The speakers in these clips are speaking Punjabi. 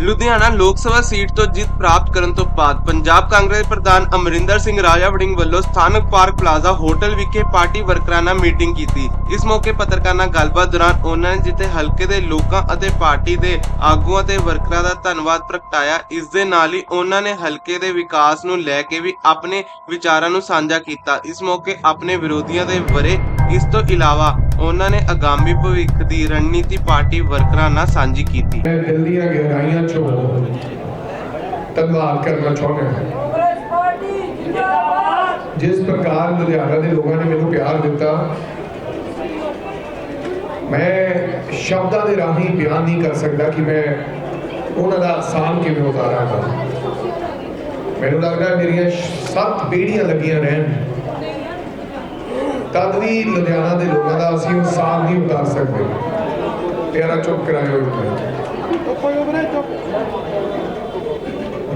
ਲੁਧਿਆਣਾ ਲੋਕ ਸਭਾ ਸੀਟ ਤੋਂ ਜਿੱਤ ਪ੍ਰਾਪਤ ਕਰਨ ਤੋਂ ਬਾਅਦ ਪੰਜਾਬ ਕਾਂਗਰਸ ਪ੍ਰਧਾਨ ਅਮਰਿੰਦਰ ਸਿੰਘ ਰਾਜਾ ਵੜਿੰਗ ਵੱਲੋਂ ਸਥਾਨਕ ਪਾਰਕ ਪਲਾਜ਼ਾ ਹੋਟਲ ਵਿਖੇ ਪਾਰਟੀ ਵਰਕਰਾਂ ਨਾਲ ਮੀਟਿੰਗ ਕੀਤੀ। ਇਸ ਮੌਕੇ ਪੱਤਰਕਾਰਾਂ ਨਾਲ ਗੱਲਬਾਤ ਦੌਰਾਨ ਉਹਨਾਂ ਨੇ ਜਿੱਥੇ ਹਲਕੇ ਦੇ ਲੋਕਾਂ ਅਤੇ ਪਾਰਟੀ ਦੇ ਆਗੂਆਂ ਤੇ ਵਰਕਰਾਂ ਦਾ ਧੰਨਵਾਦ ਪ੍ਰਗਟਾਇਆ, ਇਸ ਦੇ ਨਾਲ ਹੀ ਉਹਨਾਂ ਨੇ ਹਲਕੇ ਦੇ ਵਿਕਾਸ ਨੂੰ ਲੈ ਕੇ ਵੀ ਆਪਣੇ ਵਿਚਾਰਾਂ ਨੂੰ ਸਾਂਝਾ ਕੀਤਾ। ਇਸ ਮੌਕੇ ਆਪਣੇ ਵਿਰੋਧੀਆਂ ਦੇ ਵਰੇ ਇਸ ਤੋਂ ਇਲਾਵਾ ਉਹਨਾਂ ਨੇ ਆਗਾਮੀ ਭਵਿੱਖ ਦੀ ਰਣਨੀਤੀ ਪਾਰਟੀ ਵਰਕਰਾਂ ਨਾਲ ਸਾਂਝੀ ਕੀਤੀ। ਮੈਂ ਦਿਲ ਦੀਆਂ ਗਹਿਰਾਈਆਂ ਚੋਂ ਧੰਨਵਾਦ ਕਰਨਾ ਚਾਹੁੰਦਾ ਹਾਂ। ਜਿਸ ਪ੍ਰਕਾਰ ਲੁਧਿਆਣਾ ਦੇ ਲੋਕਾਂ ਨੇ ਮੈਨੂੰ ਪਿਆਰ ਦਿੱਤਾ, ਮੈਂ ਸ਼ਬਦਾਂ ਦੇ ਰਾਹੀਂ ਬਿਆਨ ਨਹੀਂ ਕਰ ਸਕਦਾ ਕਿ ਮੈਂ ਉਹਨਾਂ ਦਾ ਆਸਾਨ ਕਿਵੇਂ ਉਤਾਰਾਂਗਾ ਮੈਨੂੰ ਲੱਗਦਾ ਮੇਰੀਆਂ ਸੱਤ ਪੀੜ੍ਹੀਆਂ ਲੱਗੀਆਂ ਰਹਿਣ। ਤਦ ਵੀ ਲੁਧਿਆਣਾ ਦੇ ਲੋਕਾਂ ਦਾ ਅਸੀਂ ਉਹ ਸਾਹ ਨਹੀਂ ਉਤਾਰ ਸਕਦੇ। ਪਿਆਰਾ ਚੁੱਪ ਕਰਾਇਓ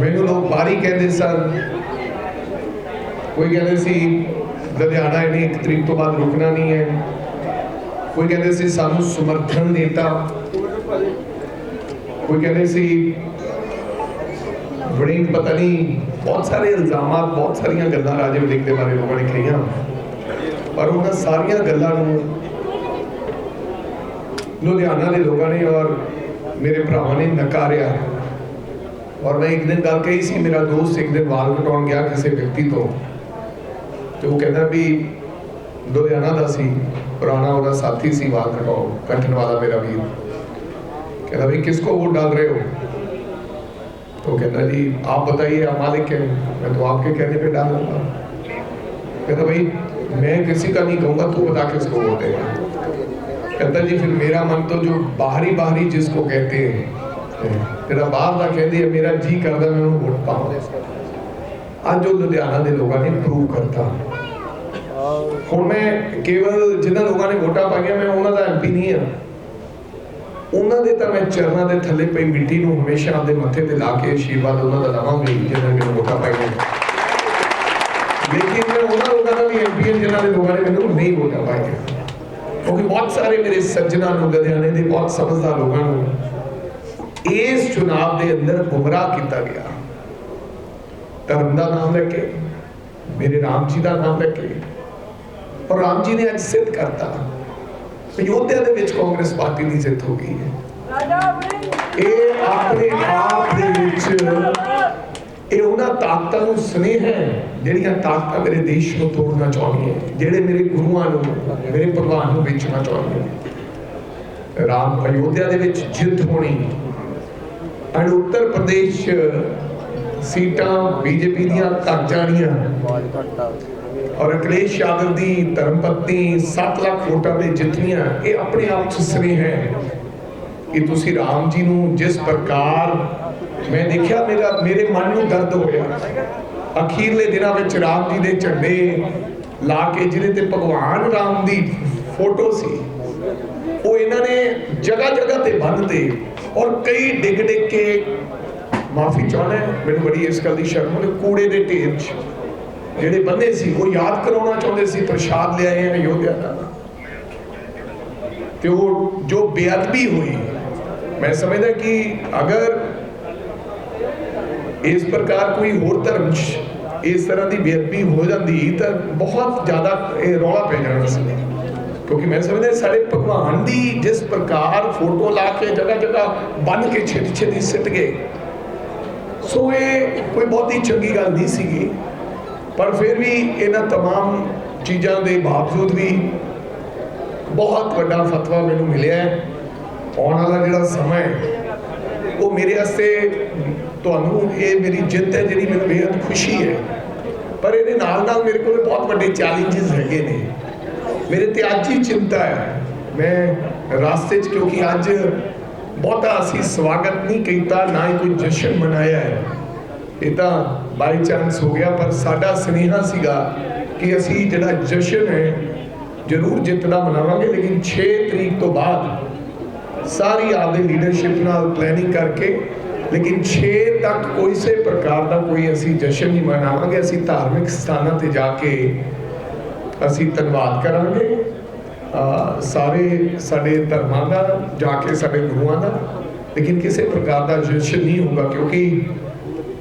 ਮੈਨੂੰ ਲੋਕ ਬਾਰੀ ਕਹਿੰਦੇ ਸਨ। ਕੋਈ ਕਹਿੰਦੇ ਸੀ, ਲੁਧਿਆਣਾ ਇਹਨੇ ਇੱਕ ਤਰੀਕ ਤੋਂ ਬਾਅਦ ਰੁਕਣਾ ਨਹੀਂ ਹੈ। ਕੋਈ ਕਹਿੰਦੇ ਸੀ, ਸਾਨੂੰ ਸਮਰਥਨ ਦੇਤਾ। ਕੋਈ ਕਹਿੰਦੇ ਸੀ, ਬੜੀ ਪਤਾ ਨਹੀਂ, ਬਹੁਤ ਸਾਰੇ ਇਲਜ਼ਾਮਾਂ ਬਹੁਤ ਸਾਰੀਆਂ ਗੱਲਾਂ ਰਾਜੇ ਵੜਿੰਗ ਦੇ ਬਾਰੇ ਲੋਕਾਂ ਨੇ ਕਹੀਆਂ। ਪਰ ਉਹਨਾਂ ਸਾਰੀਆਂ ਗੱਲਾਂ ਨੂੰ ਲੁਧਿਆਣਾ ਦੇ ਲੋਕਾਂ ਨੇ ਔਰ ਮੇਰੇ ਭਰਾਵਾਂ ਨੇ ਨਕਾਰਿਆ ਔਰ ਮੈਂ ਇੱਕ ਦਿਨ ਗੱਲ ਕਹੀ ਸੀ ਮੇਰਾ ਦੋਸਤ ਇੱਕ ਦਿਨ ਵਾਲ ਕਟਾਉਣ ਗਿਆ ਕਿਸੇ ਵਿਅਕਤੀ ਤੋਂ ਤੇ ਉਹ ਕਹਿੰਦਾ ਵੀ ਲੁਧਿਆਣਾ ਦਾ ਸੀ ਪੁਰਾਣਾ ਉਹਦਾ ਸਾਥੀ ਸੀ ਵਾਲ ਕਟਾਉ ਕੱਟਣ ਵਾਲਾ ਮੇਰਾ ਵੀਰ ਕਹਿੰਦਾ ਵੀ ਕਿਸ ਕੋ ਵੋਟ डाल रहे हो तो कहता जी आप बताइए आप मालिक हैं मैं तो आपके कहने पे डालूंगा कहता भाई मैं किसी का नहीं कहूंगा तू बता किसको वोट देगा कहता जी फिर मेरा मन तो जो बाहरी बाहरी जिसको कहते हैं तेरा बाहर ਦਾ ਕਹਿੰਦੇ ਆ ਮੇਰਾ ਜੀ ਕਰਦਾ ਮੈਂ ਉਹਨੂੰ ਵੋਟ ਪਾਵਾਂ ਅੱਜ ਉਹ ਲੁਧਿਆਣਾ ਦੇ ਲੋਕਾਂ ਨੇ ਪ੍ਰੂਵ ਕਰਤਾ ਹੁਣ ਮੈਂ ਕੇਵਲ ਜਿਨ੍ਹਾਂ ਲੋਕਾਂ ਨੇ ਵੋਟਾਂ ਪਾਈਆਂ ਮੈਂ ਉਹਨਾਂ ਦਾ ਐਮਪੀ ਨਹੀਂ ਆ ਉਹਨਾਂ ਦੇ ਤਾਂ ਮੈਂ ਚਰਨਾਂ ਦੇ ਥੱਲੇ ਪਈ ਮਿੱਟੀ ਨੂੰ ਹਮੇਸ਼ਾ ਆਪਦੇ ਮੱਥੇ ਤੇ ਲਾ ਕੇ ਆਸ਼ੀਰਵਾਦ ਉਹਨਾਂ ਦਾ ਲਵਾਂਗਾ ਜਿਨ੍ਹਾਂ ਨੇ ਮੈਨੂੰ ਵੋਟਾਂ ਪਾਈਆਂ ਹਾਂ ਜਿਨ੍ਹਾਂ ਦੇ ਨੇ ਮੈਨੂੰ ਨਹੀਂ ਵੋਟਾਂ ਪਾਈਆਂ ਕਿਉਂਕਿ ਬਹੁਤ ਸਾਰੇ ਮੇਰੇ ਸੱਜਣਾ ਨੂੰ ਲੁਧਿਆਣੇ ਦੇ ਬਹੁਤ ਸਮਝਦਾਰ ਲੋਕਾਂ ਨੂੰ ਇਸ ਚੁਣਾਵ ਦੇ ਅੰਦਰ ਗੁੰਮਰਾਹ ਕੀਤਾ ਗਿਆ। ਧਰਮ ਦਾ ਨਾਮ ਲੈ ਕੇ ਮੇਰੇ ਰਾਮ ਜੀ ਦਾ ਨਾਮ ਲੈ ਕੇ ਔਰ ਰਾਮ ਜੀ ਨੇ ਅੱਜ ਸਿੱਧ ਕਰਤਾ ਅਯੋਧਿਆ ਦੇ ਵਿੱਚ ਕਾਂਗਰਸ ਪਾਰਟੀ ਦੀ ਜਿੱਤ ਹੋ ਗਈ ਹੈ। ਇਹ ਆਪਣੇ ਆਪ ਦੇ ਵਿੱਚ ਇਹ ਉਹਨਾਂ ਤਾਕਤਾਂ ਨੂੰ ਸਨੇਹ ਹੈ, ਜਿਹੜੀਆਂ ਤਾਕਤਾਂ ਮੇਰੇ ਦੇਸ਼ ਨੂੰ ਤੋੜਨਾ ਚਾਹੁੰਦੀਆਂ ਜਿਹੜੇ ਮੇਰੇ ਗੁਰੂਆਂ ਨੂੰ, ਮੇਰੇ ਪ੍ਰਵਾਨ ਨੂੰ ਵੇਚਣਾ ਚਾਹੁੰਦੀਆਂ ਰਾਮ ਅਯੋਧਿਆ ਦੇ ਵਿੱਚ ਜਿੱਤ ਹੋਣੀ ਅਣ ਉੱਤਰ ਪ੍ਰਦੇਸ਼ ਸੀਟਾਂ ਬੀਜੇਪੀ ਦੀਆਂ ਘਟ ਜਾਣੀਆਂ, ਔਰ ਅਖਿਲੇਸ਼ ਯਾਦਵ ਦੀ ਧਰਮਪਤਨੀ 7 ਲੱਖ ਵੋਟਾਂ ਤੇ ਜਿੱਤਣੀਆਂ, ਇਹ ਆਪਣੇ ਆਪ 'ਚ ਸਨੇਹ ਹੈ ਕਿ ਤੁਸੀਂ ਰਾਮ ਜੀ ਨੂੰ ਜਿਸ ਪ੍ਰਕਾਰ ਮੈਂ ਦੇਖਿਆ ਮੇਰਾ ਮੇਰੇ ਮਨ ਨੂੰ ਦਰਦ ਹੋਇਆ। ਅਖੀਰਲੇ ਦਿਨਾਂ ਵਿੱਚ ਰਾਮ ਜੀ ਦੇ ਝੰਡੇ ਲਾ ਕੇ ਜਿਹਦੇ ਤੇ ਭਗਵਾਨ ਰਾਮ ਦੀ ਫੋਟੋ ਸੀ, ਉਹ ਇਹਨਾਂ ਨੇ ਜਗ੍ਹਾ ਜਗ੍ਹਾ ਤੇ ਬੰਨ੍ਹਦੇ ਔਰ ਕਈ ਡਿੱਗ ਡਿੱਗ ਕੇ ਮਾਫੀ ਚਾਹੁੰਦਾ ਮੈਨੂੰ ਬੜੀ ਇਸ ਗੱਲ ਦੀ ਸ਼ਰਮ ਉਹਨੇ ਕੂੜੇ ਦੇ ਢੇਰ 'ਚ ਜਿਹੜੇ ਬੰਦੇ ਸੀ, ਉਹ ਯਾਦ ਕਰਾਉਣਾ ਚਾਹੁੰਦੇ ਸੀ, ਪ੍ਰਸ਼ਾਦ ਲਿਆਏ ਆ ਯੋਧਿਆ ਦਾ। ਤੇ ਉਹ ਜੋ ਬੇਅਦਬੀ ਹੋਈ, ਮੈਂ ਸਮਝਦਾ ਕਿ ਅਗਰ ਇਸ ਪ੍ਰਕਾਰ ਕੋਈ ਹੋਰ ਧਰਮ 'ਚ ਇਸ ਤਰ੍ਹਾਂ ਦੀ ਬੇਅਦਬੀ ਹੋ ਜਾਂਦੀ ਤਾਂ ਬਹੁਤ ਜ਼ਿਆਦਾ ਇਹ ਰੌਲਾ ਪੈ ਜਾਣਾ ਸੀ ਕਿਉਂਕਿ ਮੈਂ ਸਮਝਦਾ ਸਾਡੇ ਭਗਵਾਨ ਦੀ ਜਿਸ ਪ੍ਰਕਾਰ ਫੋਟੋ ਲਾ ਕੇ ਜਗ੍ਹਾ ਜਗ੍ਹਾ ਬੰਨ ਕੇ ਛੇਤੀ ਛੇਤੀ ਸਿੱਟ ਗਏ ਸੋ ਇਹ ਕੋਈ ਬਹੁਤੀ ਚੰਗੀ ਗੱਲ ਨਹੀਂ ਸੀਗੀ ਪਰ ਫਿਰ ਵੀ ਇਹਨਾਂ तमाम ਚੀਜ਼ਾਂ ਦੇ ਬਾਵਜੂਦ ਵੀ ਬਹੁਤ ਵੱਡਾ ਫਤਵਾ ਮੈਨੂੰ ਮਿਲਿਆ ਹੈ ਆਉਣ ਵਾਲਾ ਜਿਹੜਾ ਸਮਾਂ ਹੈ ਉਹ ਮੇਰੇ ਵਾਸਤੇ ਤੁਹਾਨੂੰ ਇਹ ਮੇਰੀ ਜਿੱਤ ਹੈ, ਜਿਹੜੀ ਮੈਨੂੰ ਬੇहद ਖੁਸ਼ੀ ਹੈ। ਪਰ ਇਹਦੇ ਨਾਲ ਨਾਲ ਮੇਰੇ ਕੋਲ ਬਹੁਤ ਵੱਡੇ ਚੈਲੰਜਸ ਹੈਗੇ ਨੇ। ਮੇਰੇ ਤੇ ਅੱਜ ਹੀ ਚਿੰਤਾ ਹੈ। ਮੈਂ ਰਾਸਤੇ 'ਚ, ਕਿਉਂਕਿ ਅੱਜ ਬਹੁਤਾ ਅਸੀਂ ਸਵਾਗਤ ਨਹੀਂ ਕੀਤਾ, ਨਾ ਹੀ ਕੋਈ ਜਸ਼ਨ ਮਨਾਇਆ ਹੈ। ਇਹ ਤਾਂ ਬਾਈ ਚਾਂਸ ਹੋ ਗਿਆ, ਪਰ ਸਾਡਾ ਸੁਨੇਹਾ ਸੀਗਾ ਕਿ ਅਸੀਂ ਜਿਹੜਾ ਜਸ਼ਨ ਹੈ, ਜ਼ਰੂਰ ਜਿੱਤਣਾ ਮਨਾਵਾਂਗੇ, ਲੇਕਿਨ 6 ਤਰੀਕ ਤੋਂ ਬਾਅਦ ਸਾਰੀ ਆਪਦੀ ਲੀਡਰਸ਼ਿਪ ਨਾਲ ਪਲੈਨਿੰਗ ਕਰਕੇ ਲੇਕਿਨ 6 ਤੱਕ ਕੋਈ ਸੇ ਪ੍ਰਕਾਰ ਦਾ ਕੋਈ ਅਸੀਂ ਜਸ਼ਨ ਨਹੀਂ ਮਨਾਵਾਂਗੇ, ਅਸੀਂ ਧਾਰਮਿਕ ਸਥਾਨਾਂ ਤੇ ਜਾ ਕੇ ਅਸੀਂ ਧੰਨਵਾਦ ਕਰਾਂਗੇ। ਸਾਰੇ ਸਾਡੇ ਧਰਮਾਂ ਦਾ, ਜਾ ਕੇ ਸਾਡੇ ਗੁਰੂਆਂ ਦਾ। ਲੇਕਿਨ ਕਿਸੇ ਪ੍ਰਕਾਰ ਦਾ ਜਸ਼ਨ ਨਹੀਂ ਹੋਗਾ ਕਿਉਂਕਿ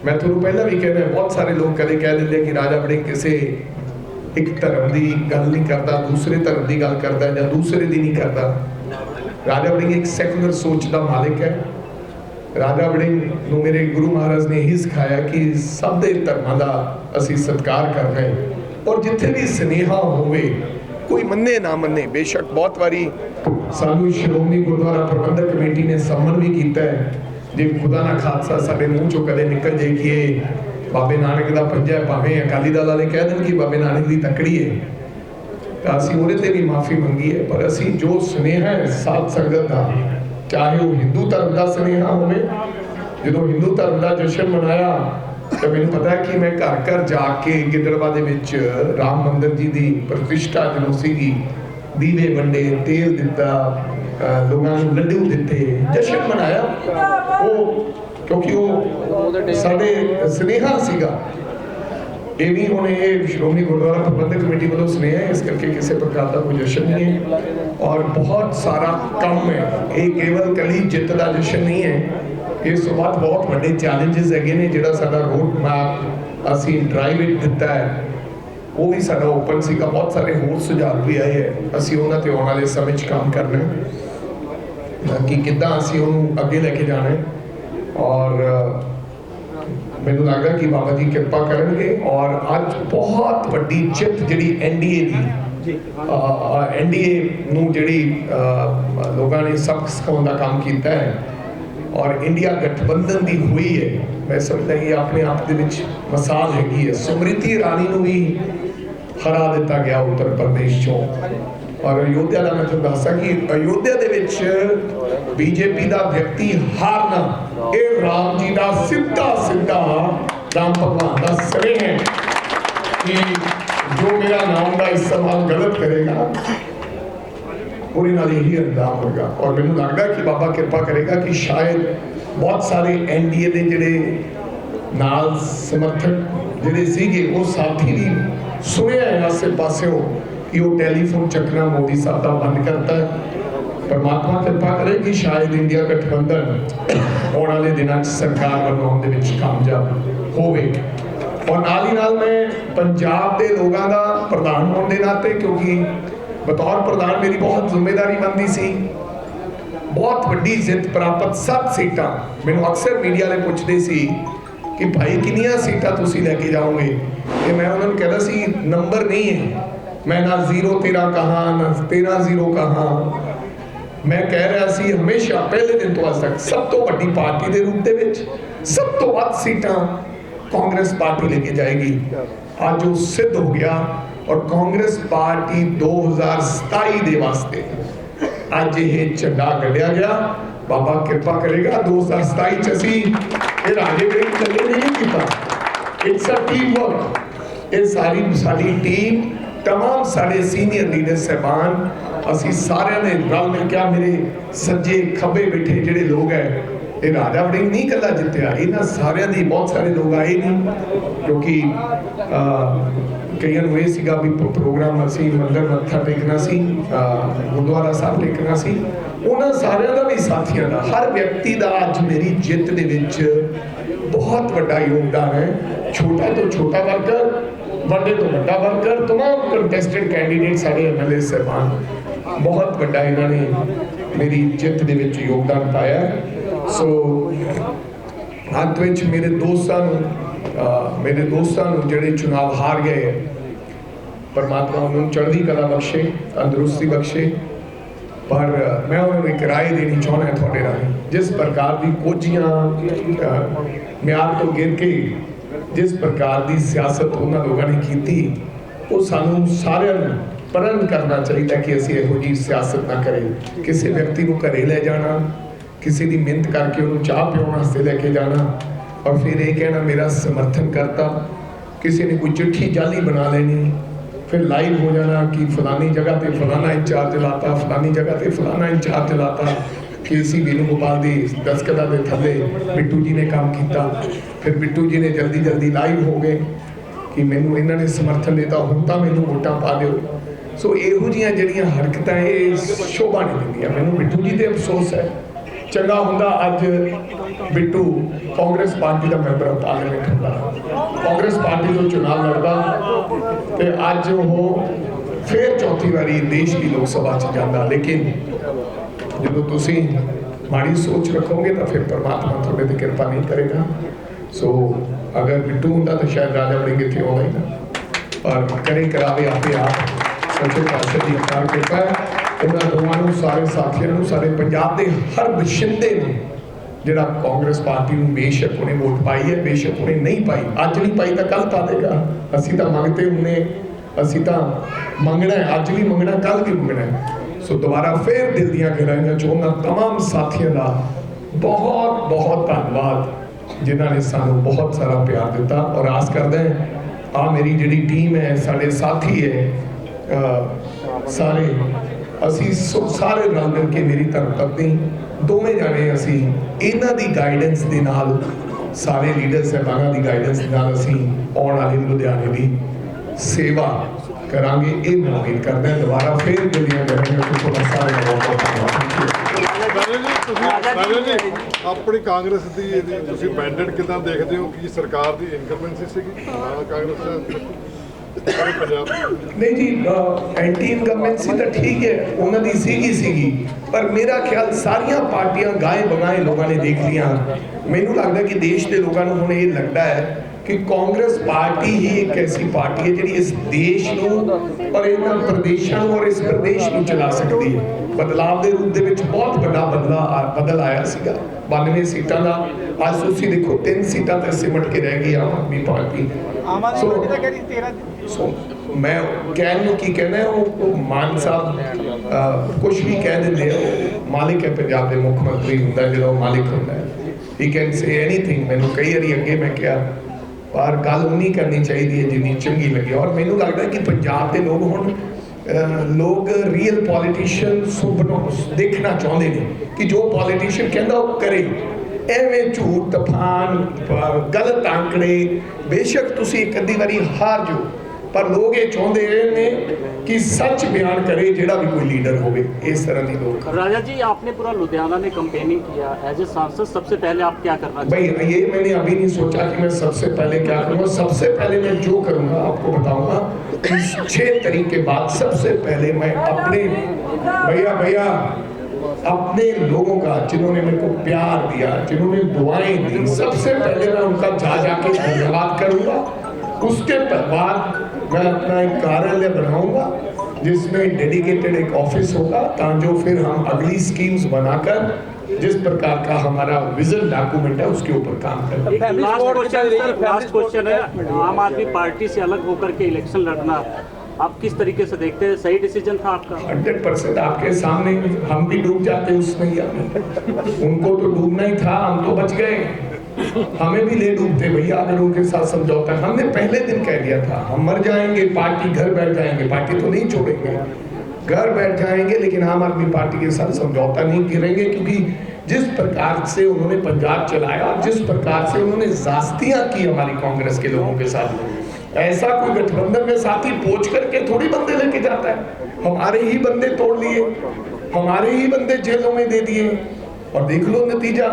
ਮੈਂ ਤੁਹਾਨੂੰ ਪਹਿਲਾਂ ਵੀ ਕਹਿੰਦਾ ਬਹੁਤ ਸਾਰੇ ਲੋਕ ਕਦੇ ਕਹਿ ਦਿੰਦੇ ਕਿ ਰਾਜਾ ਬੜੇ ਕਿਸੇ ਇੱਕ ਧਰਮ ਦੀ ਗੱਲ ਨਹੀਂ ਕਰਦਾ, ਦੂਸਰੇ ਧਰਮ ਦੀ ਗੱਲ ਕਰਦਾ ਜਾਂ ਦੂਸਰੇ ਦੀ ਨਹੀਂ ਕਰਦਾ। ਰਾਜਾ ਵੜਿੰਗ ਇੱਕ ਸੈਕੂਲਰ ਸੋਚ ਦਾ ਮਾਲਕ ਹੈ। ਰਾਜਾ ਵੜਿੰਗ ਨੂੰ ਮੇਰੇ ਗੁਰੂ ਮਹਾਰਾਜ ਨੇ ਇਹੀ ਸਿਖਾਇਆ ਕਿ ਸਭ ਦੇ ਧਰਮਾਂ ਦਾ ਅਸੀਂ ਸਤਿਕਾਰ ਕਰਨਾ ਹੈ। ਔਰ ਜਿੱਥੇ ਵੀ ਸਨੇਹਾ ਹੋਵੇ ਕੋਈ ਮੰਨੇ ਨਾ ਮੰਨੇ ਬੇਸ਼ੱਕ ਬਹੁਤ ਵਾਰੀ ਸਾਨੂੰ ਸ਼੍ਰੋਮਣੀ ਗੁਰਦੁਆਰਾ ਪ੍ਰਬੰਧਕ ਕਮੇਟੀ ਨੇ ਸੰਮਨ ਵੀ ਕੀਤਾ ਹੈ। ਜੇ ਖੁਦਾ ਨਾ ਖਾਲਸਾ ਸਾਡੇ ਮੂੰਹ ਚੋਂ ਕਦੇ ਨਿਕਲ ਜੇ ਕਿ ਇਹ ਬਾਬੇ ਨਾਨਕ ਦਾ ਪੰਜਾ ਹੈ, ਭਾਵੇਂ ਅਕਾਲੀ ਦਲ ਵਾਲੇ ਕਹਿ ਦੇਣ ਕਿ ਬਾਬੇ ਨਾਨਕ ਦੀ ਤਕੜੀ ਹੈ ਤਾਂ ਅਸੀਂ ਉਹਦੇ ਤੇ ਵੀ ਮਾਫੀ ਮੰਗੀ ਹੈ। ਪਰ ਅਸੀਂ ਜੋ ਸੁਨੇਹਾ ਹੈ ਸਾਧ ਸੰਗਤ ਦਾ ਚਾਹੇ ਉਹ ਹਿੰਦੂ ਧਰਮ ਦਾ ਸੁਨੇਹਾ ਹੋਵੇ, ਜਦੋਂ ਹਿੰਦੂ ਧਰਮ ਦਾ ਜਸ਼ਨ ਮਨਾਇਆ, ਤਾਂ ਮੈਨੂੰ ਪਤਾ ਕਿ ਮੈਂ ਘਰ ਘਰ ਜਾ ਕੇ ਗਿੱਦੜਵਾ ਦੇ ਵਿੱਚ ਰਾਮ ਮੰਦਿਰ ਜੀ ਦੀ ਪ੍ਰਤਿਸ਼ਠਾ ਜਦੋਂ ਸੀਗੀ ਦੀਵੇ ਵੰਡੇ, ਤੇਲ ਦਿੱਤਾ ਲੋਕਾਂ ਨੂੰ ਲੱਡੂ ਦਿੱਤੇ, ਜਸ਼ਨ ਮਨਾਇਆ। ਉਹ, ਕਿਉਂਕਿ ਉਹ ਸਾਡੇ ਸੁਨੇਹਾ ਸੀਗਾ। ਇਹ ਵੀ ਹੁਣ ਇਹ ਸ਼੍ਰੋਮਣੀ ਗੁਰਦੁਆਰਾ ਪ੍ਰਬੰਧਕ ਕਮੇਟੀ ਵੱਲੋਂ ਸੁਨੇਹਾ ਇਸ ਕਰਕੇ ਕਿਸੇ ਪ੍ਰਕਾਰ ਦਾ ਕੋਈ ਜਸ਼ਨ ਨਹੀਂ ਹੈ। ਔਰ ਬਹੁਤ ਸਾਰਾ ਕੰਮ ਹੈ। ਇਹ ਕੇਵਲ ਕਲੀ ਜਿੱਤ ਦਾ ਜਸ਼ਨ ਨਹੀਂ ਹੈ। ਇਸ ਤੋਂ ਬਾਅਦ ਬਹੁਤ ਵੱਡੇ ਚੈਲੰਜਸ ਹੈਗੇ ਨੇ, ਜਿਹੜਾ ਸਾਡਾ ਰੋਡ ਮੈਪ ਅਸੀਂ ਡਰਾਈਵ ਇਟ ਦਿੱਤਾ ਹੈ। ਉਹ ਵੀ ਸਾਡਾ ਓਪਨ ਸੀਗਾ। ਬਹੁਤ ਸਾਰੇ ਹੋਰ ਸੁਝਾਅ ਵੀ ਆਏ ਹੈ। ਅਸੀਂ ਉਹਨਾਂ ਤੇ ਆਉਣ ਵਾਲੇ ਸਮੇਂ 'ਚ ਕੰਮ ਕਰਨਾ ਹੈ। ਕਿ ਕਿੱਦਾਂ ਅਸੀਂ ਉਹਨੂੰ ਅੱਗੇ ਲੈ ਕੇ ਜਾਣਾ ਹੈ। ਔਰ ਮੈਨੂੰ ਲੱਗਦਾ ਕਿ ਬਾਬਾ ਜੀ ਕਿਰਪਾ ਕਰਨਗੇ ਔਰ ਅੱਜ ਬਹੁਤ ਵੱਡੀ ਜਿੱਤ ਜਿਹੜੀ ਐਨਡੀਏ ਦੀ ਐਨਡੀਏ ਨੂੰ ਜਿਹੜੀ ਲੋਕਾਂ ਨੇ ਸਬਕ ਸਿਖਾਉਣ ਦਾ ਕੰਮ ਕੀਤਾ ਹੈ ਔਰ ਇੰਡੀਆ ਗਠਬੰਧਨ ਦੀ ਹੋਈ ਹੈ। ਮੈਂ ਸਮਝਦਾ ਕਿ ਆਪਣੇ ਆਪ ਦੇ ਵਿੱਚ ਮਿਸਾਲ ਹੈਗੀ ਹੈ। ਸਮ੍ਰਿਤੀ ਰਾਣੀ ਨੂੰ ਵੀ ਹਰਾ ਦਿੱਤਾ ਗਿਆ ਉੱਤਰ ਪ੍ਰਦੇਸ਼ ਚੋਂ। ਔਰ ਅਯੋਧਿਆ ਦਾ ਮੈਂ ਤੁਹਾਨੂੰ ਦੱਸਾਂ ਕਿ ਅਯੋਧਿਆ ਦੇ ਵਿੱਚ ਬੀਜੇਪੀ ਦਾ ਵਿਅਕਤੀ ਹਾਰਨਾ ਇਹ ਰਾਮ ਜੀ ਦਾ ਸਿੱਧਾ ਸਿੱਧਾ ਰਾਮ ਭਗਵਾਨ ਦਾ ਸਰੇ ਹੈ। ਕਿ ਜੋ ਮੇਰਾ ਨਾਮ ਦਾ ਇਸਤੇਮਾਲ ਗਲਤ ਕਰੇਗਾ, ਉਹਦੇ ਨਾਲ ਹੀ ਅੰਜਾਮ ਹੋਏਗਾ। ਔਰ ਮੈਨੂੰ ਲੱਗਦਾ ਕਿ ਬਾਬਾ ਕਿਰਪਾ ਕਰੇਗਾ ਕਿ ਸ਼ਾਇਦ ਬਹੁਤ ਸਾਰੇ ਐਨਡੀਏ ਦੇ ਜਿਹੜੇ ਨਾਲ ਸਮਰਥਕ ਜਿਹੜੇ ਸੀਗੇ, ਉਹ ਸਾਥੀ ਵੀ ਸੁਣਿਆ ਹੈ ਆਸੇ ਪਾਸਿਓਂ ਕਿ ਉਹ ਟੈਲੀਫੋਨ ਚੱਕਣਾ ਮੋਦੀ ਸਾਹਿਬ ਦਾ ਬੰਦ ਕਰਤਾ ਹੈ। ਪਰਮਾਤਮਾ ਕਿਰਪਾ ਕਰੇ ਕਿ ਸ਼ਾਇਦ ਇੰਡੀਆ ਗਠਬੰਧਨ ਆਉਣ ਵਾਲੇ ਦਿਨਾਂ 'ਚ ਸਰਕਾਰ ਬਣਾਉਣ ਦੇ ਵਿੱਚ ਕਾਮਯਾਬ ਹੋਵੇ। ਔਰ ਨਾਲ ਹੀ ਨਾਲ ਮੈਂ ਪੰਜਾਬ ਦੇ ਲੋਕਾਂ ਦਾ ਪ੍ਰਧਾਨ ਹੋਣ ਦੇ ਨਾਤੇ, ਕਿਉਂਕਿ ਬਤੌਰ ਪ੍ਰਧਾਨ ਮੇਰੀ ਬਹੁਤ ਜ਼ਿੰਮੇਵਾਰੀ ਬਣਦੀ ਸੀ, ਬਹੁਤ ਵੱਡੀ ਜਿੱਤ ਪ੍ਰਾਪਤ ਸੱਤ ਸੀਟਾਂ ਮੈਨੂੰ ਅਕਸਰ ਮੀਡੀਆ ਨੇ ਪੁੱਛਦੇ ਸੀ ਕਿ ਭਾਈ ਕਿੰਨੀਆਂ ਸੀਟਾਂ ਤੁਸੀਂ ਲੈ ਕੇ ਜਾਓਗੇ? ਤੇ ਮੈਂ ਉਹਨਾਂ ਨੂੰ ਕਹਿੰਦਾ ਸੀ, ਨੰਬਰ ਨਹੀਂ ਹੈ। ਮੈਂ ਨਾ 0 13 ਕਹਾ, ਨਾ 13 0 ਕਹਾ। ਮੈਂ ਕਹਿ ਰਿਹਾ ਸੀ, ਹਮੇਸ਼ਾ ਪਹਿਲੇ ਦਿਨ ਤੋਂ ਅੱਜ ਤੱਕ ਸਭ ਤੋਂ ਵੱਡੀ ਪਾਰਟੀ ਦੇ ਰੂਪ ਦੇ ਵਿੱਚ ਸਭ ਤੋਂ ਵੱਧ ਸੀਟਾਂ ਕਾਂਗਰਸ ਪਾਰਟੀ ਲੈ ਕੇ ਜਾਏਗੀ। ਅੱਜ ਉਹ ਸਿੱਧ ਹੋ ਗਿਆ ਔਰ ਕਾਂਗਰਸ ਪਾਰਟੀ 2027 ਦੇ ਵਾਸਤੇ ਅੱਜ ਇਹ ਝੰਡਾ ਕੱਢਿਆ ਗਿਆ। ਬਾਬਾ ਕਿਰਪਾ ਕਰੇਗਾ 2027 ਚ ਅਸੀਂ ਇਹ ਰਾਜੇ ਦੇ ਚੱਲੇ ਨਹੀਂ ਕੀਤਾ ਇਟਸ ਅ ਟੀਮ ਵਰਕ ਇਹ ਸਾਰੀ, ਸਾਡੀ ਟੀਮ तमाम ਸਾਡੇ ਸੀਨੀਅਰ ਲੀਡਰ ਸਹਿਬਾਨ ਅਸੀਂ ਸਾਰਿਆਂ ਨੇ ਰਲ ਮਿਲ ਕੇ ਮੇਰੇ ਸੱਜੇ ਖੱਬੇ ਬੈਠੇ ਜਿਹੜੇ ਲੋਕ ਹੈ ਇਹ ਰਾਜਾ ਵੜਿੰਗ ਨਹੀਂ ਇਕੱਲਾ ਜਿੱਤਿਆ ਇਹਨਾਂ ਸਾਰਿਆਂ ਦੀ ਬਹੁਤ ਸਾਰੇ ਲੋਕ ਆਏ ਨੇ ਕਿਉਂਕਿ ਅਹ, ਕਈਆਂ ਨੂੰ ਇਹ ਸੀਗਾ ਵੀ ਪ੍ਰੋ- ਪ੍ਰੋਗਰਾਮ ਅਸੀਂ ਮੰਦਰ ਮੱਥਾ ਟੇਕਣਾ ਸੀ ਅਹ, ਗੁਰਦੁਆਰਾ ਸਾਹਿਬ ਟੇਕਣਾ ਸੀ ਉਹਨਾਂ ਸਾਰਿਆਂ ਦਾ ਵੀ ਸਾਥੀਆਂ ਦਾ ਹਰ ਵਿਅਕਤੀ ਦਾ ਅੱਜ ਮੇਰੀ ਜਿੱਤ ਦੇ ਵਿੱਚ ਬਹੁਤ ਵੱਡਾ ਯੋਗਦਾਨ ਹੈ ਛੋਟਾ ਤੋਂ ਛੋਟਾ ਵਰਕਰ ਵੱਡੇ ਤੋਂ ਵੱਡਾ ਵਰਕਰ तमाम ਕੰਟੈਸਟਡ ਕੈਂਡੀਡੇਟ ਸਾਡੇ ਐਮਐਲਏ ਸਹਿਬਾਨ ਬਹੁਤ ਵੱਡਾ ਇਹਨਾਂ ਨੇ ਮੇਰੀ ਜਿੱਤ ਦੇ ਵਿੱਚ ਯੋਗਦਾਨ ਪਾਇਆ ਹੈ। ਸੋ ਅੰਤ ਵਿੱਚ ਮੇਰੇ ਦੋਸਤਾਂ ਨੂੰ ਅਹ, ਮੇਰੇ ਦੋਸਤਾਂ ਨੂੰ ਜਿਹੜੇ ਚੁਣਾਵ ਹਾਰ ਗਏ ਹੈ, ਪਰਮਾਤਮਾ ਉਹਨਾਂ ਨੂੰ ਚੜ੍ਹਦੀ ਕਲਾ ਬਖਸ਼ੇ ਤੰਦਰੁਸਤੀ ਬਖਸ਼ੇ ਪਰ ਅ, ਮੈਂ ਉਹਨਾਂ ਨੂੰ ਇੱਕ ਰਾਏ ਦੇਣੀ ਚਾਹੁੰਦਾ ਹਾਂ ਤੁਹਾਡੇ ਰਾਹੀਂ ਜਿਸ ਪ੍ਰਕਾਰ ਦੀ ਕੋਝੀਆਂ ਅ, ਮਿਆਰ ਤੋਂ ਗਿਰ ਕੇ ਜਿਸ ਪ੍ਰਕਾਰ ਦੀ ਸਿਆਸਤ ਉਹਨਾਂ ਲੋਕਾਂ ਨੇ ਕੀਤੀ, ਉਹ ਸਾਨੂੰ ਸਾਰਿਆਂ ਨੂੰ ਪ੍ਰਣ ਕਰਨਾ ਚਾਹੀਦਾ ਕਿ ਅਸੀਂ ਇਹੋ ਜਿਹੀ ਸਿਆਸਤ ਨਾ ਕਰੇ ਕਿਸੇ ਵਿਅਕਤੀ ਨੂੰ ਘਰੇ ਲੈ ਜਾਣਾ, ਕਿਸੇ ਦੀ ਮਿਹਨਤ ਕਰਕੇ ਉਹਨੂੰ ਚਾਹ ਪਿਉਣ ਵਾਸਤੇ ਲੈ ਕੇ ਜਾਣਾ ਔਰ ਫਿਰ ਇਹ ਕਹਿਣਾ, ਮੇਰਾ ਸਮਰਥਨ ਕਰਤਾ, ਕਿਸੇ ਨੇ ਕੋਈ ਚਿੱਠੀ ਜਾਲੀ ਬਣਾ ਲੈਣੀ, ਫਿਰ ਲਾਈਵ ਹੋ ਜਾਣਾ ਕਿ ਫਲਾਨੀ ਜਗ੍ਹਾ ਤੇ ਫਲਾਨਾ ਇੰਚਾਰਜ ਲਾਤਾ, ਫਲਾਨੀ ਜਗ੍ਹਾ ਤੇ ਫਲਾਣਾ ਇੰਚਾਰਜ ਲਾਤਾ। ਕਿ ਅਸੀਂ ਵੀਨੂ ਦੀ ਦਸਕਤਾ ਦੇ ਥੱਲੇ ਬਿੱਟੂ ਜੀ ਨੇ ਕੰਮ ਕੀਤਾ। ਫਿਰ ਬਿੱਟੂ ਜੀ ਨੇ ਜਲਦੀ ਜਲਦੀ ਲਾਈਵ ਹੋ ਗਏ ਕਿ ਮੈਨੂੰ ਇਹਨਾਂ ਨੇ ਸਮਰਥਨ ਦਿੱਤਾ, ਹੁਣ ਤਾਂ ਮੈਨੂੰ ਵੋਟਾਂ ਪਾ ਦਿਓ। ਸੋ ਇਹੋ ਜੀਆਂ ਜਿਹੜੀਆਂ ਹਰਕਤਾਂ ਇਹ ਸ਼ੋਭਾ ਨਹੀਂ ਦਿੰਦੀਆਂ। ਮੈਨੂੰ ਬਿੱਟੂ ਜੀ ਤੇ ਅਫਸੋਸ ਹੈ। ਚੰਗਾ ਹੁੰਦਾ ਅੱਜ ਬਿੱਟੂ ਕਾਂਗਰਸ ਪਾਰਟੀ ਦਾ ਮੈਂਬਰ ਆਫ ਪਾਰਲੀਮੈਂਟ ਹੁੰਦਾ। ਕਾਂਗਰਸ ਪਾਰਟੀ ਤੋਂ ਚੁਣਾਵ ਲੜਦਾ ਤੇ ਅੱਜ ਉਹ ਫਿਰ ਚੌਥੀ ਵਾਰੀ ਦੇਸ਼ ਦੀ ਲੋਕ ਸਭਾ 'ਚ ਜਾਂਦਾ। ਲੇਕਿਨ ਜਦੋਂ ਤੁਸੀਂ ਮਾੜੀ ਸੋਚ ਰੱਖੋਗੇ ਤਾਂ ਫਿਰ ਪਰਮਾਤਮਾ ਤੁਹਾਡੇ ਤੇ ਕਿਰਪਾ ਨਹੀਂ ਕਰੇਗਾ। ਸੋ ਅਗਰ ਬਿੱਟੂ ਹੁੰਦਾ ਤਾਂ ਸ਼ਾਇਦ ਰਾਜਾ ਵੜਿੰਗ ਇੱਥੇ ਆਉਂਦਾ ਹੀ ਨਾ। ਪਰ ਕਰੇ ਕਰਾਵੇ ਆਪੇ ਆਪ। ਸੱਚੇ ਪਾਤਸ਼ਾਹ ਦੀ ਅਪਾਰ ਕਿਰਪਾ ਉਹਨਾਂ ਦੋਵਾਂ ਨੂੰ, ਸਾਰੇ ਸਾਥੀਆਂ ਨੂੰ, ਸਾਰੇ ਪੰਜਾਬ ਦੇ ਹਰ ਵਸਿੰਦੇ ਨੂੰ, ਜਿਹੜਾ ਕਾਂਗਰਸ ਪਾਰਟੀ ਨੂੰ ਬੇਸ਼ੱਕ ਉਹਨੇ ਵੋਟ ਪਾਈ ਹੈ, ਬੇਸ਼ੱਕ ਉਹਨੇ ਨਹੀਂ ਪਾਈ। ਅੱਜ ਨਹੀਂ ਪਾਈ ਤਾਂ ਕੱਲ ਪਾ ਦੇਗਾ। ਅਸੀਂ ਤਾਂ ਮੰਗਤੇ ਹੁੰਨੇ। ਅਸੀਂ ਤਾਂ ਮੰਗਣਾ ਅੱਜ ਵੀ ਮੰਗਣਾ ਕੱਲ ਵੀ ਮੰਗਣਾ ਸੋ ਦੁਬਾਰਾ ਫੇਰ ਦਿਲ ਦੀਆਂ ਗਹਿਰਾਈਆਂ ਚੋਂ ਉਹਨਾਂ तमाम ਸਾਥੀਆਂ ਦਾ ਬਹੁਤ ਬਹੁਤ ਧੰਨਵਾਦ ਜਿਨ੍ਹਾਂ ਨੇ ਸਾਨੂੰ ਬਹੁਤ ਸਾਰਾ ਪਿਆਰ ਦਿੱਤਾ ਔਰ ਆਸ ਕਰਦੇ ਹਾਂ ਆ ਮੇਰੀ ਜਿਹੜੀ ਟੀਮ ਹੈ ਸਾਡੇ ਸਾਥੀ ਹੈ ਅਹ ਸਾਰੇ ਅਸੀਂ ਸੋ- ਸਾਰੇ ਰਲ ਮਿਲ ਕੇ ਮੇਰੀ ਧਰਮ ਪਤਨੀ ਦੋਵੇਂ ਜਾਣੇ ਅਸੀਂ ਇਹਨਾਂ ਦੀ ਗਾਈਡੈਂਸ ਦੇ ਨਾਲ ਸਾਰੇ ਲੀਡਰ ਸਾਹਿਬਾਨਾਂ ਦੀ ਗਾਈਡੈਂਸ ਦੇ ਨਾਲ ਅਸੀਂ ਆਉਣ ਵਾਲੇ ਲੁਧਿਆਣੇ ਦੀ ਸੇਵਾ ਕਰਾਂਗੇ ਇਹ ਮੈਂ ਉਮੀਦ ਕਰਦਾ ਦੁਬਾਰਾ ਫੇਰ ਕਰਾਂਗੇ ਕਿ ਤੁਹਾਡਾ ਸਾਰਿਆਂ ਦਾ ਬਹੁਤ ਬਹੁਤ ਆਪਣੀ ਕਾਂਗਰਸ ਦੀ ਇਹਦੀ ਤੁਸੀਂ ਮੈਂਡੇਟ ਕਿਦਾਂ ਦੇਖਦੇ ਹੋ? ਕਿ ਸਰਕਾਰ ਦੀ ਇਨਕਮਬੈਂਸੀ ਸੀਗੀ? ਕਾਂਗਰਸ ਨਹੀਂ ਜੀ ਐਂਟੀ ਇਨਕਮਬੈਂਸੀ ਤਾਂ ਠੀਕ ਹੈ। ਉਹਨਾਂ ਦੀ ਸੀਗੀ ਸੀਗੀ। ਪਰ ਮੇਰਾ ਖਿਆਲ ਸਾਰੀਆਂ ਪਾਰਟੀਆਂ ਗਾਏ ਬਗਾਏ ਲੋਕਾਂ ਨੇ ਦੇਖ ਲੀਆਂ ਮੈਨੂੰ ਲੱਗਦਾ ਕਿ ਦੇਸ਼ ਦੇ ਲੋਕਾਂ ਨੂੰ ਹੁਣ ਇਹ ਲੱਗਦਾ ਹੈ ਕਿ ਕਾਂਗਰਸ ਪਾਰਟੀ ਹੀ ਇੱਕ ਐਸੀ ਪਾਰਟੀ ਹੈ ਜਿਹੜੀ ਇਸ ਦੇਸ਼ ਨੂੰ ਔਰ ਇਹਨਾਂ ਪ੍ਰਦੇਸ਼ਾਂ ਨੂੰ ਔਰ ਇਸ ਪ੍ਰਦੇਸ਼ ਨੂੰ ਚਲਾ ਸਕਦੀ ਹੈ। ਬਦਲਾਵ ਦੇ ਰੂਪ ਦੇ ਵਿੱਚ ਬਹੁਤ ਵੱਡਾ ਬਦਲਾ ਬਦਲ ਆਇਆ ਸੀਗਾ। 92 ਸੀਟਾਂ ਦਾ। ਅੱਜ ਤੁਸੀਂ ਦੇਖੋ ਤਿੰਨ ਸੀਟਾਂ ਤੇ ਸਿਮਟ ਕੇ ਰਹਿ ਗਈ ਆਮ ਆਦਮੀ ਪਾਰਟੀ। ਆਮ ਆਦਮੀ ਪਾਰਟੀ ਤਾਂ ਕਹਿੰਦੀ 13 ਸੋ ਮੈਂ ਕਹਿਣ ਨੂੰ ਕੀ ਕਹਿੰਦਾ ਉਹ ਮਾਨ ਸਾਹਿਬ ਕੁਝ ਵੀ ਕਹਿ ਦਿੰਦੇ ਆ ਮਾਲਿਕ ਹੈ ਪੰਜਾਬ ਦੇ ਮੁੱਖ ਮੰਤਰੀ ਹੁੰਦਾ ਜਿਹੜਾ ਉਹ ਮਾਲਿਕ ਹੁੰਦਾ ਹੈ। ਹੀ ਕੈਨ ਸੇ ਐਨੀਥਿੰਗ ਮੈਨੂੰ ਕਈ ਵਾਰੀ ਅੱਗੇ ਮੈਂ ਕਿਹਾ ਔਰ ਗੱਲ ਨਹੀਂ ਕਰਨੀ ਚਾਹੀਦੀ ਹੈ ਜਿੰਨੀ ਚੰਗੀ ਲੱਗੇ। ਔਰ ਮੈਨੂੰ ਲੱਗਦਾ ਕਿ ਪੰਜਾਬ ਦੇ ਲੋਕ ਹੁਣ ਲੋਕ ਰੀਅਲ ਪੋਲੀਟੀਸ਼ੀਅਨ ਸੁਪਨੋ ਦੇਖਣਾ ਚਾਹੁੰਦੇ ਨੇ ਕਿ ਜੋ ਪੋਲੀਟੀਸ਼ੀਅਨ ਕਹਿੰਦਾ ਉਹ ਕਰੇ। ਐਵੇਂ ਝੂਠ, ਤੂਫਾਨ ਗਲਤ ਆਂਕੜੇ, ਬੇਸ਼ੱਕ ਤੁਸੀਂ ਇੱਕ ਅੱਧੀ ਵਾਰੀ ਹਾਰ ਜਾਓ। ਪਰ ਲੋਕ ਇਹ ਚਾਹੁੰਦੇ ਨੇ ਕਿ ਸੱਚ ਬਿਆਨ ਕਰੇ ਜਿਹੜਾ ਵੀ ਕੋਈ ਲੀਡਰ ਹੋਵੇ ਇਸ ਤਰ੍ਹਾਂ ਦੀ ਲੋਕ राजा जी आपने पूरा लुधियाना में कंपेनिंग किया एज ए सांसद सबसे पहले आप क्या करना भाई ये मैंने अभी नहीं सोचा कि मैं सबसे पहले क्या करूंगा सबसे पहले मैं जो करूंगा आपको बताऊंगा इस छह तारीख के बाद सबसे पहले मैं अपने भैया भैया अपने लोगों का जिन्होंने मेरे को प्यार दिया जिन्होंने दुआएं दी सबसे पहले मैं उनका जा जाके धन्यवाद करूंगा उसके बाद मैं अपना एक कार्यालय बनाऊँगा जिसमें डेडिकेटेड एक ऑफ़िस होगा ताकि जो फिर हम अगली स्कीम्स बनाकर जिस प्रकार का हमारा विजन डॉक्यूमेंट है उसके ऊपर काम करें लास्ट क्वेश्चन है? आम आदमी पार्टी से अलग होकर के इलेक्शन लड़ना आप किस तरीके से देखते हैं? सही डिसीज़न था आपका? हंड्रेड परसेंट आपके सामने हम भी डूब जाते उस नैया में उनको तो डूबना ही था हम तो बच गए। हमें भी ले डूबते भैया अगर उनके साथ समझौता हमने पहले दिन कह दिया था, हम मर जाएँगे, पार्टी घर बैठ जाएँगे, पार्टी तो नहीं छोड़ेंगे। घर बैठ जाएँगे, लेकिन आम आदमी पार्टी के साथ समझौता नहीं करेंगे, क्योंकि जिस प्रकार से उन्होंने पंजाब चलाया और जिस प्रकार से उन्होंने जास्तियाँ की हमारी कांग्रेस के लोगों के साथ। ऐसा कोई गठबंधन में साथी पोच करके थोड़ी बंदे लेके जाता है। हमारे ही बंदे तोड़ लिए, हमारे ही बंदे जेलों में दे दिए। और देख लो नतीजा,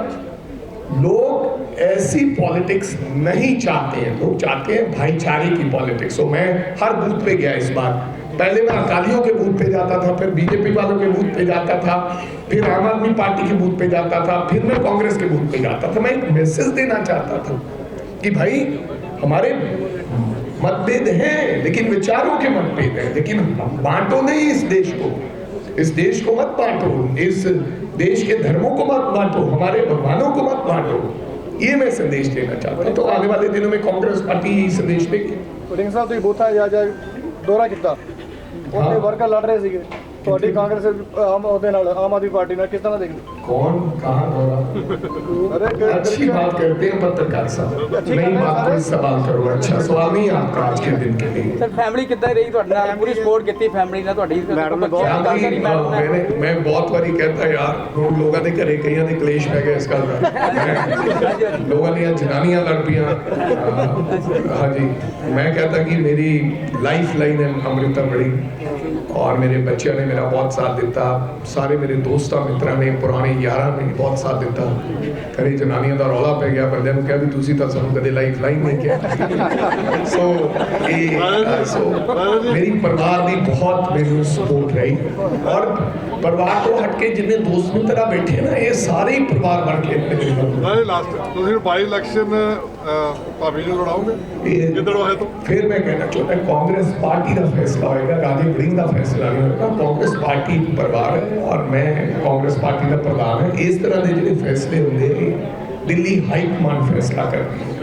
लोग ऐसी पॉलिटिक्स नहीं चाहते हैं। लोग चाहते हैं भाईचारे की पॉलिटिक्स। तो मैं हर बूथ पे गया इस बार। पहले मैं अकालियों के बूथ पे जाता था, फिर बीजेपी वालों के बूथ पे जाता था, फिर आम आदमी पार्टी के बूथ पे जाता था, फिर मैं कांग्रेस के बूथ पे जाता था। मैं एक मैसेज देना चाहता था कि भाई, हमारे मतभेद हैं, लेकिन विचारों के मतभेद हैं। लेकिन बांटो नहीं इस देश को। इस देश को मत बांटो। इस देश के धर्मों को मत बांटो। हमारे भगवानों को मत बांटो। ये मैं संदेश देना चाहता हूँ तो आने वाले दिनों में कांग्रेस पार्टी यही संदेश देगी ਰਿੰਗ ਸਾਹਿਬ ਤੁਸੀਂ ਬੂਥਾ ਜਾ ਜਾ ਦੌਰਾ ਕੀਤਾ ਉੱਥੇ ਹਾਂ। ਵਰਕਰ ਲੜ ਰਹੇ ਸੀਗੇ ਤੁਹਾਡੀ ਕਾਂਗਰਸ ਆਮ ਉਹਦੇ ਨਾਲ ਆਮ ਆਦਮੀ ਪਾਰਟੀ ਨਾਲ ਕਿਸ ਤਰ੍ਹਾਂ ਦੇਖਦੇ कौन कहाँ दौरा अरे कि- अच्छी बात करते हैं पत्रकार साहब अच्छी नई बात है, बात कोई सर। सवाल करो अच्छा सवाल नहीं है आपका आज के दिन के लिए ਸਰ ਫੈਮਿਲੀ ਕਿੱਦਾਂ ਰਹੀ ਤੁਹਾਡੇ ਨਾਲ ਪੂਰੀ ਸਪੋਰਟ ਕੀਤੀ ਫੈਮਿਲੀ ਨਾਲ ਤੁਹਾਡੀ ਮੈਡਮ ਨੇ ਬਹੁਤ ਬੱਚਿਆਂ ਨਾਲ ਫੈਮਿਲੀ ਕਰੀ ਮੈਡਮ ਨੇ ਮੈਨੇ ਮੈਂ ਬਹੁਤ ਵਾਰੀ ਕਹਿੰਦਾ ਯਾਰ ਹੁਣ ਲੋਕਾਂ ਦੇ ਘਰੇ ਕਈਆਂ ਦੇ ਕਲੇਸ਼ ਪੈ ਗਏ ਇਸ ਗੱਲ ਦਾ ਹੈਂ। ਲੋਕਾਂ ਦੀਆਂ ਜਨਾਨੀਆਂ ਲੜ ਪਈਆਂ ਅਹ, ਹਾਂਜੀ ਮੈਂ कहता कि मेरी लाइफ लाइन है अमृता बड़ी और मेरे बच्चों ने मेरा बहुत साथ दिता सारे मेरे दोस्तां मित्रों ने पुराने ਯਾਰਾਂ ਨੇ ਬਹੁਤ ਸਾਥ ਦਿੱਤਾ। ਕਦੇ ਜਨਾਨੀਆਂ ਦਾ ਰੌਲਾ ਪੈ ਗਿਆ ਬੰਦਿਆਂ ਨੂੰ ਕਿਹਾ ਵੀ ਤੁਸੀਂ ਤਾਂ ਸਾਨੂੰ ਕਦੇ ਲਾਈਫ ਲਾਈਨ ਨਹੀਂ ਕਿਹਾ। ਸੋ ਇਹ ਅ, ਸੋ ਮੇਰੀ ਪਰਿਵਾਰ ਦੀ ਬਹੁਤ ਮੈਨੂੰ ਸਪੋਰਟ ਰਹੀ। ਔਰ ਪਰਿਵਾਰ ਤੋਂ ਹਟ ਕੇ ਜਿੰਨੇ ਦੋਸਤ ਮਿੱਤਰਾ ਬੈਠੇ ਨਾ ਇਹ ਸਾਰੇ ਹੀ ਪਰਿਵਾਰ ਬਣ ਕੇ ਮੇਰੇ ਨਾਲ ਨਾਲੇ ਲਾਸਟ ਤੁਸੀਂ ਬਾਈ ਇਲੈਕਸ਼ਨ ਭਾਵੇਂ ਨੂੰ ਲੜਾਓਗੇ ਇਹ- ਕਿੱਦਣ ਹੋਇਆ ਤੋਂ? ਫਿਰ ਮੈਂ ਕਹਿਣਾ ਚਾਹੁੰਦਾ ਕਾਂਗਰਸ ਪਾਰਟੀ ਦਾ ਫੈਸਲਾ ਹੋਏਗਾ ਰਾਜੇ ਵੜਿੰਗ ਦਾ ਫੈਸਲਾ ਨਹੀਂ ਹੋਏਗਾ ਕਾਂਗਰਸ ਪਾਰਟੀ ਪਰਿਵਾਰ ਹੈ ਔਰ ਮੈਂ ਕਾਂਗਰਸ ਪਾਰਟੀ ਦਾ ਪ੍ਰਧਾਨ ਹਾਂ। ਇਸ ਤਰ੍ਹਾਂ ਦੇ ਜਿਹੜੇ ਫੈਸਲੇ ਹੁੰਦੇ ਨੇ ਦਿੱਲੀ ਹਾਈ ਕਮਾਂਡ ਫੈਸਲਾ ਕਰਦੀ ਹੈ।